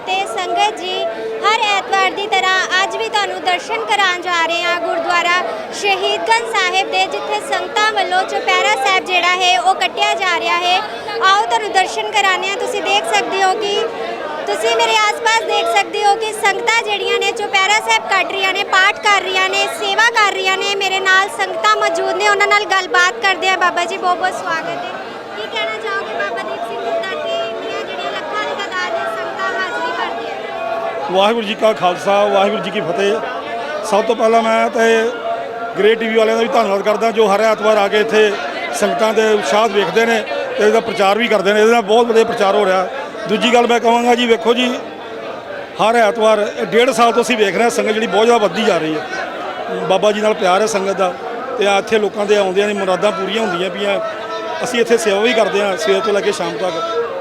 ਫਤਿਹ ਸੰਗਤ ਜੀ, ਹਰ ਐਤਵਾਰ ਦੀ ਤਰ੍ਹਾਂ ਅੱਜ ਵੀ ਤੁਹਾਨੂੰ ਦਰਸ਼ਨ ਕਰਾਉਣ ਜਾ ਰਹੇ ਹਾਂ ਗੁਰਦੁਆਰਾ ਸ਼ਹੀਦਗੰਜ ਸਾਹਿਬ ਦੇ, ਜਿੱਥੇ ਸੰਗਤਾਂ ਵੱਲੋਂ ਚੁਪਹਿਰਾ ਸਾਹਿਬ ਜਿਹੜਾ ਹੈ ਉਹ ਕੱਟਿਆ ਜਾ ਰਿਹਾ ਹੈ। ਆਓ ਤੁਹਾਨੂੰ ਦਰਸ਼ਨ ਕਰਾਉਂਦੇ ਹਾਂ। ਤੁਸੀਂ ਦੇਖ ਸਕਦੇ ਹੋ ਕਿ, ਤੁਸੀਂ ਮੇਰੇ ਆਸ-ਪਾਸ ਦੇਖ ਸਕਦੇ ਹੋ ਕਿ ਸੰਗਤਾਂ ਜਿਹੜੀਆਂ ਨੇ ਚੁਪਹਿਰਾ ਸਾਹਿਬ ਕੱਢ ਰਹੀਆਂ ਨੇ, ਪਾਠ ਕਰ ਰਹੀਆਂ ਨੇ, ਸੇਵਾ ਕਰ ਰਹੀਆਂ ਨੇ। ਮੇਰੇ ਨਾਲ ਸੰਗਤਾਂ ਮੌਜੂਦ ਨੇ। ਉਹਨਾਂ ਨਾਲ ਗੱਲਬਾਤ ਕਰਦੇ ਆ ਬਾਬਾ ਜੀ ਬਹੁਤ ਬਹੁਤ ਸਵਾਗਤ ਹੈ ਕੀ ਕਹਿਣਾ ਚਾਹੋਗੇ ਬਾਬਾ ਦੀਪ ਸਿੰਘ ਗੁੱਤਾ ਤੇ ਇੰਨੀਆਂ ਜਿਹੜੀਆਂ ਲੱਖਾਂ ਦੀ ਤਾਦਾਦ ਵਿੱਚ ਸੰਗਤਾਂ ਹਾਜ਼ਰੀ ਭਰਦੀਆਂ ਵਾਹਿਗੁਰੂ ਜੀ ਕਾ ਖਾਲਸਾ, ਵਾਹਿਗੁਰੂ ਜੀ ਕੀ ਫਤਿਹ। ਸਭ ਤੋਂ ਪਹਿਲਾਂ ਮੈਂ ਤੇ ਗ੍ਰੇਟ ਟੀਵੀ ਵਾਲਿਆਂ ਦਾ ਵੀ ਧੰਨਵਾਦ ਕਰਦਾ, ਜੋ ਹਰ ਐਤਵਾਰ ਆ ਕੇ ਇੱਥੇ ਸੰਗਤਾਂ ਦੇ ਉਤਸ਼ਾਹ ਵੇਖਦੇ ਨੇ ਤੇ ਇਹਦਾ ਪ੍ਰਚਾਰ ਵੀ ਕਰਦੇ ਨੇ। ਇਹਦੇ ਨਾਲ ਬਹੁਤ ਵਧੀਆ ਪ੍ਰਚਾਰ ਹੋ ਰਿਹਾ। ਦੂਜੀ ਗੱਲ ਮੈਂ ਕਹਾਂਗਾ ਜੀ, ਵੇਖੋ ਜੀ, ਹਰ ਐਤਵਾਰ ਡੇਢ ਸਾਲ ਤੋਂ ਅਸੀਂ ਵੇਖ ਰਹੇ ਹਾਂ, ਸੰਗਤ ਜਿਹੜੀ ਬਹੁਤ ਜ਼ਿਆਦਾ ਵੱਧਦੀ ਜਾ ਰਹੀ ਹੈ। ਬਾਬਾ ਜੀ ਨਾਲ ਪਿਆਰ ਹੈ ਸੰਗਤ ਦਾ ਤੇ ਆ ਇੱਥੇ ਲੋਕਾਂ ਦੇ ਆਉਂਦਿਆਂ ਦੀ ਮੁਰਾਦਾਂ ਪੂਰੀਆਂ ਹੁੰਦੀਆਂ ਪਈਆਂ। ਅਸੀਂ ਇੱਥੇ ਸੇਵਾ ਵੀ ਕਰਦੇ ਹਾਂ, ਸਵੇਰ ਤੋਂ ਲੈ ਕੇ ਸ਼ਾਮ ਤੱਕ।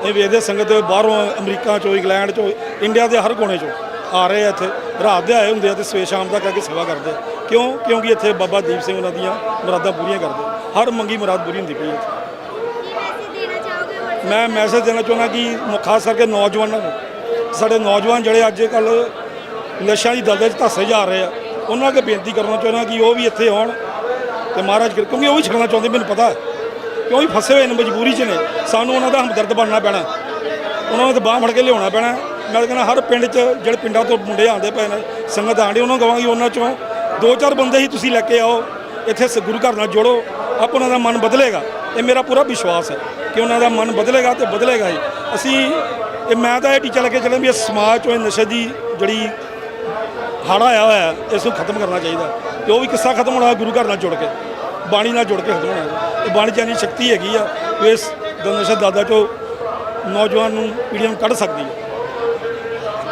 ਇਹ ਵੇਖਦੇ ਸੰਗਤ ਬਾਹਰੋਂ ਅਮਰੀਕਾ ਚੋਂ, ਇੰਗਲੈਂਡ ਚੋਂ, ਇੰਡੀਆ ਦੇ ਹਰ ਕੋਨੇ ਚੋਂ ਆ ਰਹੇ ਆ ਇੱਥੇ। ਰਾਤ ਦੇ ਆਏ ਹੁੰਦੇ ਆ ਤੇ ਸਵੇਰ ਸ਼ਾਮ ਤੱਕ ਆ ਕੇ ਸੇਵਾ ਕਰਦੇ ਕਿਉਂ? ਕਿਉਂਕਿ ਇੱਥੇ ਬਾਬਾ ਦੀਪ ਸਿੰਘ ਉਹਨਾਂ ਦੀਆਂ ਮੁਰਾਦਾਂ ਪੂਰੀਆਂ ਕਰਦੇ ਹਰ ਮੰਗੀ ਮੁਰਾਦ ਪੂਰੀ ਹੁੰਦੀ ਪਈ ਹੈ ਇੱਥੇ। ਮੈਂ ਮੈਸੇਜ ਦੇਣਾ ਚਾਹੁੰਦਾ ਕਿ ਖਾਸ ਕਰਕੇ ਨੌਜਵਾਨਾਂ ਨੂੰ। ਸਾਡੇ ਨੌਜਵਾਨ ਜਿਹੜੇ ਅੱਜ ਕੱਲ ਨਸ਼ਿਆਂ ਦੀ ਦਲਦਲ 'ਚ ਧੱਸੇ ਜਾ ਰਹੇ ਆ, ਉਹਨਾਂ ਅੱਗੇ ਬੇਨਤੀ ਕਰਨਾ ਚਾਹੁੰਦਾ ਕਿ ਉਹ ਵੀ ਇੱਥੇ ਆਉਣ ਤੇ ਮਹਾਰਾਜ ਕਿਉਂਕਿ ਉਹ ਵੀ ਛੱਡਣਾ ਚਾਹੁੰਦੇ, ਮੈਨੂੰ ਪਤਾ ਕਿਉਂਕਿ ਫਸੇ ਹੋਏ ਨੇ ਮਜਬੂਰੀ 'ਚ ਨੇ? ਸਾਨੂੰ ਉਹਨਾਂ ਦਾ ਹਮਦਰਦ ਬਣਨਾ ਪੈਣਾ। ਉਹਨਾਂ ਨੂੰ ਤੇ ਬਾਂਹ ਫੜ ਕੇ ਲਿਆਉਣਾ ਪੈਣਾ। ਮੈਂ ਤਾਂ ਕਹਿੰਦਾ ਹਰ ਪਿੰਡ 'ਚ ਜਿਹੜੇ ਪਿੰਡਾਂ ਤੋਂ ਮੁੰਡੇ ਆਉਂਦੇ ਪਏ ਨੇ, ਸੰਗਤ ਆਂਡੇ ਉਹਨਾਂ ਨੂੰ ਕਹਾਂਗੀ ਉਹਨਾਂ 'ਚੋਂ, ਦੋ ਚਾਰ ਬੰਦੇ ਹੀ ਤੁਸੀਂ ਲੈ ਕੇ ਆਓ, ਇੱਥੇ ਸ- ਗੁਰੂ ਘਰ ਨਾਲ ਜੋੜੋ, ਆਪ ਉਹਨਾਂ ਦਾ ਮਨ ਬਦਲੇਗਾ। ਇਹ ਮੇਰਾ ਪੂਰਾ ਵਿਸ਼ਵਾਸ ਹੈ ਕਿ ਉਹਨਾਂ ਦਾ ਮਨ ਬਦਲੇਗਾ ਤੇ ਬਦਲੇਗਾ ਹੀ। ਅਸੀਂ, ਇਹ ਮੈਂ ਤਾਂ ਇਹ ਟੀਚਾ ਲੈ ਕੇ ਚੱਲਿਆ ਵੀ ਇਸ ਸਮਾਜ 'ਚੋਂ ਇਹ ਨਸ਼ੇ ਦੀ ਜਿਹੜੀ ਹਾੜਾ ਆਇਆ ਹੋਇਆ, ਇਸ ਨੂੰ ਖਤਮ ਕਰਨਾ ਚਾਹੀਦਾ। ਤੇ ਉਹ ਵੀ ਕਿੱਸਾ ਖਤਮ ਹੋਣਾ, ਗੁਰੂ ਘਰ ਨਾਲ ਜੁੜ ਕੇ, ਬਾਣੀ ਨਾਲ ਜੁੜ ਕੇ ਖਤਮ ਹੋਣਾ। ਬਾਣੀ ਇੰਨੀ ਸ਼ਕਤੀ ਹੈਗੀ ਆ ਵੀ ਇਸ ਨਸ਼ੇ ਦਾਦਾ 'ਚੋਂ ਨੌਜਵਾਨ ਨੂੰ ਪੀੜ੍ਹੀਆਂ ਨੂੰ ਕੱਢ ਸਕਦੀ ਹੈ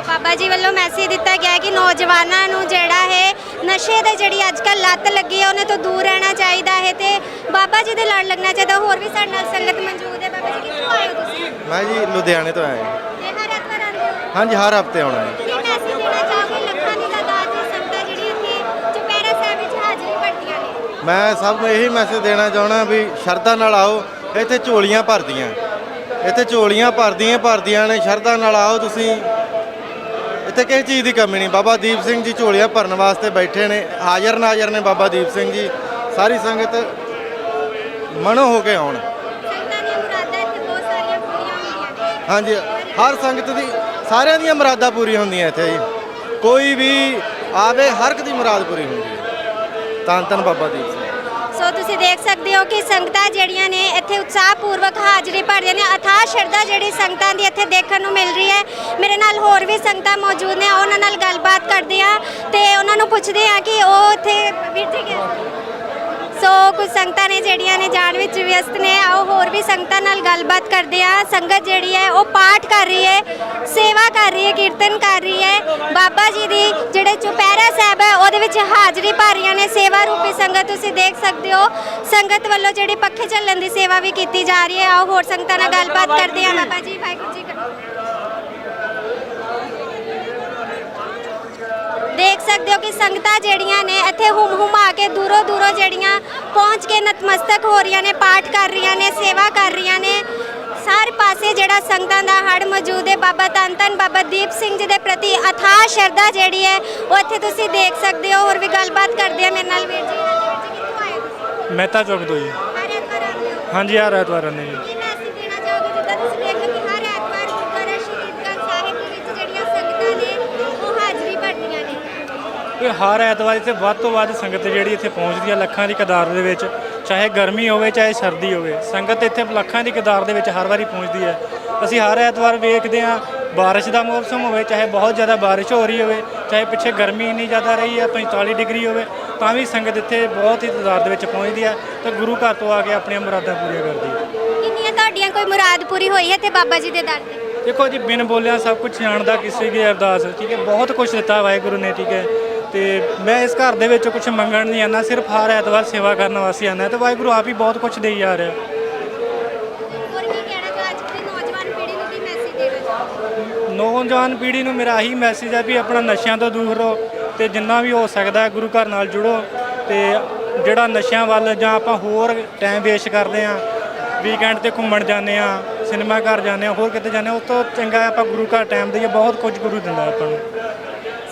ਬਾਬਾ ਜੀ ਵੱਲੋਂ ਮੈਸੇਜ ਦਿੱਤਾ ਗਿਆ ਕਿ ਨੌਜਵਾਨਾਂ ਨੂੰ ਜਿਹੜਾ ਹੈ ਨਸ਼ੇ ਦੇ ਜਿਹੜੀ ਅੱਜ ਕੱਲ ਲੱਤ ਲੱਗੀ ਹੈ ਉਹਨੇ ਤੋਂ ਦੂਰ ਰਹਿਣਾ ਚਾਹੀਦਾ ਹੈ ਤੇ ਬਾਬਾ ਜੀ ਦੇ ਲੜ ਲੱਗਣਾ ਚਾਹੀਦਾ। ਹੋਰ ਵੀ ਸਾਡੇ ਨਾਲ ਸੰਗਤ ਮੌਜੂਦ ਹੈ। ਬਾਬਾ ਜੀ ਕਿੱਥੋਂ ਆਏ ਹੋ ਤੁਸੀਂ? ਮੈਂ ਜੀ ਲੁਧਿਆਣੇ ਤੋਂ ਆਇਆ ਹਾਂ। ਤੇ ਹਰ ਐਤਵਾਰ ਆਉਂਦੇ ਹੋ? ਹਾਂਜੀ ਹਰ ਹਫ਼ਤੇ ਆਉਣਾ ਹੈ ਕੀ ਮੈਸੇਜ ਦੇਣਾ ਚਾਹੋਗੇ ਲੱਖਾਂ ਦੀ ਤਾਦਾਦ ਵਿੱਚ ਸੰਗਤਾਂ ਜਿਹੜੀ ਇੱਥੇ ਚੁਪਹਿਰਾ ਸਾਹਿਬ ਵਿੱਚ ਹਾਜ਼ਰੀ ਭਰਦੀਆਂ ਨੇ ਮੈਂ ਸਭ ਨੂੰ ਇਹੀ ਮੈਸੇਜ ਦੇਣਾ ਚਾਹਣਾ ਵੀ ਸ਼ਰਧਾ ਨਾਲ ਆਓ ਇੱਥੇ ਝੋਲੀਆਂ ਭਰਦੀਆਂ। ਇੱਥੇ ਝੋਲੀਆਂ ਭਰਦੀਆਂ ਭਰਦੀਆਂ ਨੇ ਸ਼ਰਧਾ ਨਾਲ ਆਓ ਤੁਸੀਂ। ਇੱਥੇ ਕਿਸੇ ਚੀਜ਼ ਦੀ ਕਮੀ ਨਹੀਂ। ਬਾਬਾ ਦੀਪ ਸਿੰਘ ਜੀ ਝੋਲੀਆਂ ਭਰਨ ਵਾਸਤੇ ਬੈਠੇ ਨੇ। ਹਾਜ਼ਰ ਨਾਜ਼ਰ ਨੇ ਬਾਬਾ ਦੀਪ ਸਿੰਘ ਜੀ। ਸਾਰੀ ਸੰਗਤ ਮਨੋ ਹੋ ਕੇ ਆਉਣ। ਹਾਂਜੀ ਹਰ ਸੰਗਤ ਦੀ ਸਾਰਿਆਂ ਦੀਆਂ ਮੁਰਾਦਾਂ ਪੂਰੀਆਂ ਹੁੰਦੀਆਂ ਇੱਥੇ ਜੀ। ਕੋਈ ਵੀ ਆਵੇ ਹਰ ਇੱਕ ਦੀ ਮੁਰਾਦ ਪੂਰੀ ਹੁੰਦੀ ਹੈ। ਧੰਨ ਧੰਨ ਬਾਬਾ ਦੀਪ ਸੋ ਤੁਸੀਂ ਦੇਖ ਸਕਦੇ ਹੋ ਕਿ ਸੰਗਤਾਂ ਜਿਹੜੀਆਂ ਨੇ ਇੱਥੇ ਉਤਸ਼ਾਹ ਪੂਰਵਕ ਹਾਜ਼ਰੀ ਭਰਦੀਆਂ ਨੇ। ਅਥਾਹ ਸ਼ਰਧਾ ਜਿਹੜੀ ਸੰਗਤਾਂ ਦੀ ਇੱਥੇ ਦੇਖਣ ਨੂੰ ਮਿਲ ਰਹੀ ਹੈ। ਮੇਰੇ ਨਾਲ ਹੋਰ ਵੀ ਸੰਗਤਾਂ ਮੌਜੂਦ ਨੇ ਉਹਨਾਂ ਨਾਲ ਗੱਲਬਾਤ ਕਰਦੇ ਆ ਤੇ ਉਹਨਾਂ ਨੂੰ ਪੁੱਛਦੇ ਆ ਕਿ ਉਹ ਇੱਥੇ ਵੀਰ ਜੀ ਕਿਹਾ ਕੁਝ ਸੰਗਤਾਂ ਨੇ ਜਿਹੜੀਆਂ ਨੇ ਜਾਣ ਵਿੱਚ ਵਿਅਸਤ ਨੇ ਆਓ ਹੋਰ ਵੀ ਸੰਗਤਾਂ ਨਾਲ ਗੱਲਬਾਤ ਕਰਦੇ ਆ ਸੰਗਤ ਜਿਹੜੀ ਹੈ ਉਹ ਪਾਠ ਕਰ ਰਹੀ ਹੈ ਸੇਵਾ ਕਰ ਰਹੀ ਹੈ ਕੀਰਤਨ ਕਰ ਰਹੀ ਹੈ। ਬਾਬਾ ਜੀ ਦੀ ਜਿਹੜੇ ਚੁਪਹਿਰਾ ਸਾਹਿਬ ਹੈ ਉਹਦੇ ਵਿੱਚ ਹਾਜ਼ਰੀ ਭਰ ਰਹੀਆਂ ਨੇ। ਸੇਵਾ ਰੂਪੀ ਸੰਗਤ ਤੁਸੀਂ ਦੇਖ ਸਕਦੇ ਹੋ ਸੰਗਤ ਵੱਲੋਂ ਜਿਹੜੀ ਪੱਖੇ ਚੱਲਣ ਦੀ ਸੇਵਾ ਵੀ ਕੀਤੀ ਜਾ ਰਹੀ ਹੈ। ਆਓ ਹੋਰ ਸੰਗਤਾਂ ਨਾਲ ਗੱਲਬਾਤ ਕਰਦੇ ਆ ਬਾਬਾ ਜੀ ਵਾਹਿਗੁਰੂ ਜੀ ਕਾ ਦੇਖ ਸਕਦੇ ਹੋ ਕਿ ਸੰਗਤਾਂ ਜਿਹੜੀਆਂ ਨੇ ਇੱਥੇ ਹੁਮ ਹੁਮਾ ਕੇ ਦੂਰੋਂ ਦੂਰੋਂ ਜਿਹੜੀਆਂ ਪਹੁੰਚ ਕੇ ਨਤਮਸਤਕ ਹੋ ਰਹੀਆਂ ਨੇ ਪਾਠ ਕਰ ਰਹੀਆਂ ਨੇ ਸੇਵਾ ਕਰ ਰਹੀਆਂ ਨੇ ਸਾਰੇ ਪਾਸੇ ਜਿਹੜਾ ਸੰਗਤਾਂ ਦਾ ਹੜ ਮੌਜੂਦ ਹੈ ਬਾਬਾ ਧੰਨ ਬਾਬਾ ਦੀਪ ਸਿੰਘ ਜੀ ਦੇ ਪ੍ਰਤੀ ਅਥਾਹ ਸ਼ਰਧਾ ਜਿਹੜੀ ਹੈ ਉਹ ਇੱਥੇ ਤੁਸੀਂ ਦੇਖ ਸਕਦੇ ਹੋ। ਹੋਰ ਵੀ ਗੱਲਬਾਤ ਕਰਦੇ ਆ ਮੇਰੇ ਨਾਲ ਵੀਰ ਜੀ। ਮਹਿਤਾ ਚੌਕ ਤੋਂ ਜੀ। ਹਾਂਜੀ ਹਰ ਐਤਵਾਰ ਜੀ। ਇਹ ਹਰ ਐਤਵਾਰ ਇੱਥੇ ਵੱਧ ਤੋਂ ਵੱਧ ਸੰਗਤ ਜਿਹੜੀ ਇੱਥੇ ਪਹੁੰਚਦੀ ਹੈ ਲੱਖਾਂ ਦੀ ਕਦਾਰ ਦੇ ਵਿੱਚ ਚਾਹੇ ਗਰਮੀ ਹੋਵੇ ਚਾਹੇ ਸਰਦੀ ਹੋਵੇ ਸੰਗਤ ਇੱਥੇ ਲੱਖਾਂ ਦੀ ਕਦਾਰ ਦੇ ਵਿੱਚ ਹਰ ਵਾਰੀ ਪਹੁੰਚਦੀ ਹੈ ਅਸੀਂ ਹਰ ਐਤਵਾਰ ਵੇਖਦੇ ਹਾਂ ਬਾਰਿਸ਼ ਦਾ ਮੌਸਮ ਹੋਵੇ ਚਾਹੇ ਬਹੁਤ ਜ਼ਿਆਦਾ ਬਾਰਿਸ਼ ਹੋ ਰਹੀ ਹੋਵੇ ਚਾਹੇ ਪਿੱਛੇ ਗਰਮੀ ਇੰਨੀ ਜ਼ਿਆਦਾ ਰਹੀ ਹੈ 45 ਡਿਗਰੀ ਹੋਵੇ ਤਾਂ ਵੀ ਸੰਗਤ ਇੱਥੇ ਬਹੁਤ ਹੀ ਤਦਾਦ ਦੇ ਵਿੱਚ ਪਹੁੰਚਦੀ ਹੈ ਤੇ ਗੁਰੂ ਘਰ ਤੋਂ ਆ ਕੇ ਆਪਣੀਆਂ ਮੁਰਾਦਾਂ ਪੂਰੀਆਂ ਕਰਦੀ ਹੈ ਕਿੰਨੀਆਂ ਤੁਹਾਡੀਆਂ ਕੋਈ ਮੁਰਾਦ ਪੂਰੀ ਹੋਈ ਹੈ ਤੇ ਬਾਬਾ ਜੀ ਦੇ ਦਰ ਤੇ? ਦੇਖੋ ਜੀ ਬਿਨ ਬੋਲਿਆ ਸਭ ਕੁਝ ਜਾਣਦਾ ਕਿਸੇ ਦੀ ਅਰਦਾਸ ਠੀਕ ਹੈ ਬਹੁਤ ਕੁਝ ਦਿੱਤਾ ਵਾਹਿਗੁਰੂ ਨੇ ਠੀਕ ਹੈ। ਤੇ ਮੈਂ ਇਸ ਘਰ ਦੇ ਵਿੱਚ ਕੁਝ ਮੰਗਣ ਨਹੀਂ ਆਨਾ ਸਿਰਫ ਹਰ ਐਤਵਾਰ ਸੇਵਾ ਕਰਨ ਵਾਸਤੇ ਆਨਾ ਤੇ ਵਾਹਿਗੁਰੂ ਆਪ ਹੀ ਬਹੁਤ ਕੁਝ ਦੇਈ ਜਾ ਰਿਹਾ। ਹੋਰ ਕੀ ਕਹਿਣਾ ਚਾਹ ਅੱਜ ਦੀ ਨੌਜਵਾਨ ਪੀੜ੍ਹੀ ਨੂੰ ਕੀ ਮੈਸੇਜ ਦੇਣਾ ਚਾਹੋਗੇ? ਨੌਜਵਾਨ ਪੀੜ੍ਹੀ ਨੂੰ ਮੇਰਾ ਆਹੀ ਮੈਸੇਜ ਹੈ ਵੀ ਆਪਣਾ ਨਸ਼ਿਆਂ ਤੋਂ ਦੂਰ ਰਹੋ ਤੇ ਜਿੰਨਾ ਵੀ ਹੋ ਸਕਦਾ ਹੈ ਗੁਰੂ ਘਰ ਨਾਲ ਜੁੜੋ ਤੇ ਜਿਹੜਾ ਨਸ਼ਿਆਂ ਵੱਲ ਜਾਂ ਆਪਾਂ ਹੋਰ ਟਾਈਮ ਵੇਸਟ ਕਰਦੇ ਆ ਵੀਕਐਂਡ ਤੇ ਘੁੰਮਣ ਜਾਂਦੇ ਆ ਸਿਨੇਮਾ ਘਰ ਜਾਂਦੇ ਆ ਹੋਰ ਕਿਤੇ ਜਾਂਦੇ ਆ ਉਸ ਤੋਂ ਚੰਗਾ ਆਪਾਂ ਗੁਰੂ ਘਰ ਟਾਈਮ ਦਈਏ ਬਹੁਤ ਕੁਝ ਗੁਰੂ ਦਿੰਦਾ ਆਪਾਂ ਨੂੰ।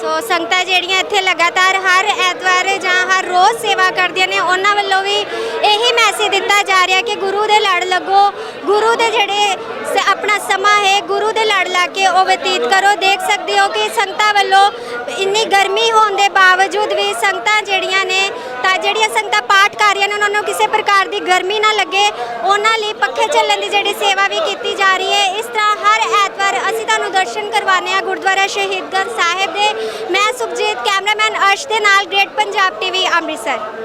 ਸੋ ਸੰਗਤਾਂ ਜਿਹੜੀਆਂ ਇੱਥੇ ਲਗਾਤਾਰ ਹਰ ਐਤਵਾਰ ਜਾਂ ਹਰ ਰੋਜ਼ ਸੇਵਾ ਕਰਦੀਆਂ ਨੇ, ਉਹਨਾਂ ਵੱਲੋਂ ਵੀ ਇਹੀ ਮੈਸੇਜ ਦਿੱਤਾ ਜਾ ਰਿਹਾ ਕਿ ਗੁਰੂ ਦੇ ਲੜ ਲੱਗੋ, ਗੁਰੂ ਦੇ ਜਿਹੜੇ ਸ- ਆਪਣਾ ਸਮਾਂ ਹੈ, ਗੁਰੂ ਦੇ ਲੜ ਲਾ ਕੇ ਉਹ ਬਤੀਤ ਕਰੋ। ਦੇਖ ਸਕਦੇ ਹੋ ਕਿ ਸੰਗਤਾਂ ਵੱਲੋਂ ਇੰਨੀ ਗਰਮੀ ਹੋਣ ਦੇ ਬਾਵਜੂਦ ਵੀ ਸੰਗਤਾਂ ਜਿਹੜੀਆਂ ਨੇ, ਤਾਂ ਜਿਹੜੀਆਂ ਸੰਗਤਾਂ ਪਾਠ ਕਰ ਰਹੀਆਂ ਨੇ, ਉਹਨਾਂ ਨੂੰ ਕਿਸੇ ਪ੍ਰਕਾਰ ਦੀ ਗਰਮੀ ਨਾ ਲੱਗੇ। ਉਹਨਾਂ ਲਈ ਪੱਖੇ ਚੱਲਣ ਦੀ ਜਿਹੜੀ ਸੇਵਾ ਵੀ ਕੀਤੀ ਜਾ ਰਹੀ ਹੈ। ਇਸ ਤਰ੍ਹਾਂ ਹਰ ਐਤਵਾਰ ਅਸੀਂ ਤੁਹਾਨੂੰ ਦਰਸ਼ਨ ਕਰਵਾਉਂਦੇ ਹਾਂ ਗੁਰਦੁਆਰਾ ਸ਼ਹੀਦਗੰਜ ਸਾਹਿਬ ਦੇ, ਮੈਂ ਸੁਖਜੀਤ ਕੈਮਰਾਮੈਨ ਅਰਸ਼ ਦੇ ਨਾਲ ਗ੍ਰੇਟ ਪੰਜਾਬ ਟੀਵੀ ਅੰਮ੍ਰਿਤਸਰ।